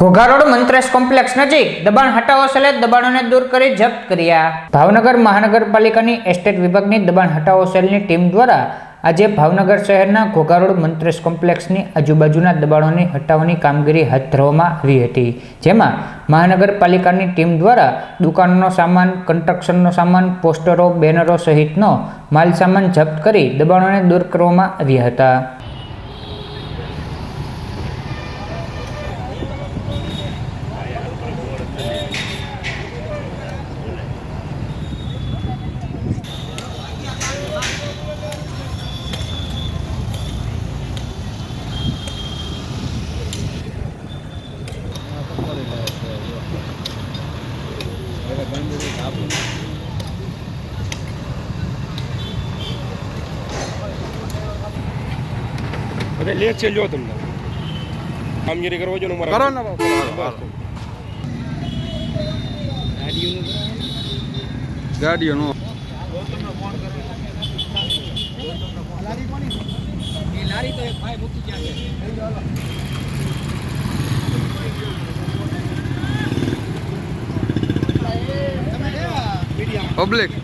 Ghogha road Mantresh complex નજીક દબાણ હટાવો સેલે દબાણોને દૂર કરી જપ્ત કર્યા. ભાવનગર મહાનગરપાલિકાની એસ્ટેટ વિભાગની દબાણ હટાવો સેલની ટીમ દ્વારા આજે ભાવનગર શહેરના ઘોઘારોડ મંત્રેશ કોમ્પ્લેક્સની આજુબાજુના દબાણોની હટાવવાની કામગીરી હાથ ધરવામાં આવી હતી. જેમાં મહાનગરપાલિકાની ટીમ દ્વારા દુકાનનો સામાન, કન્સ્ટ્રક્શનનો સામાન, પોસ્ટરો, બેનરો સહિતનો માલ સામાન જપ્ત કરી દબાણોને દૂર કરવામાં આવ્યા હતા. બધા લેટ છે લ્યો તમને. કામગીરી કરવા જો ને મારા કરો ને બાપુ. ગાડીઓ નો પબ્લિક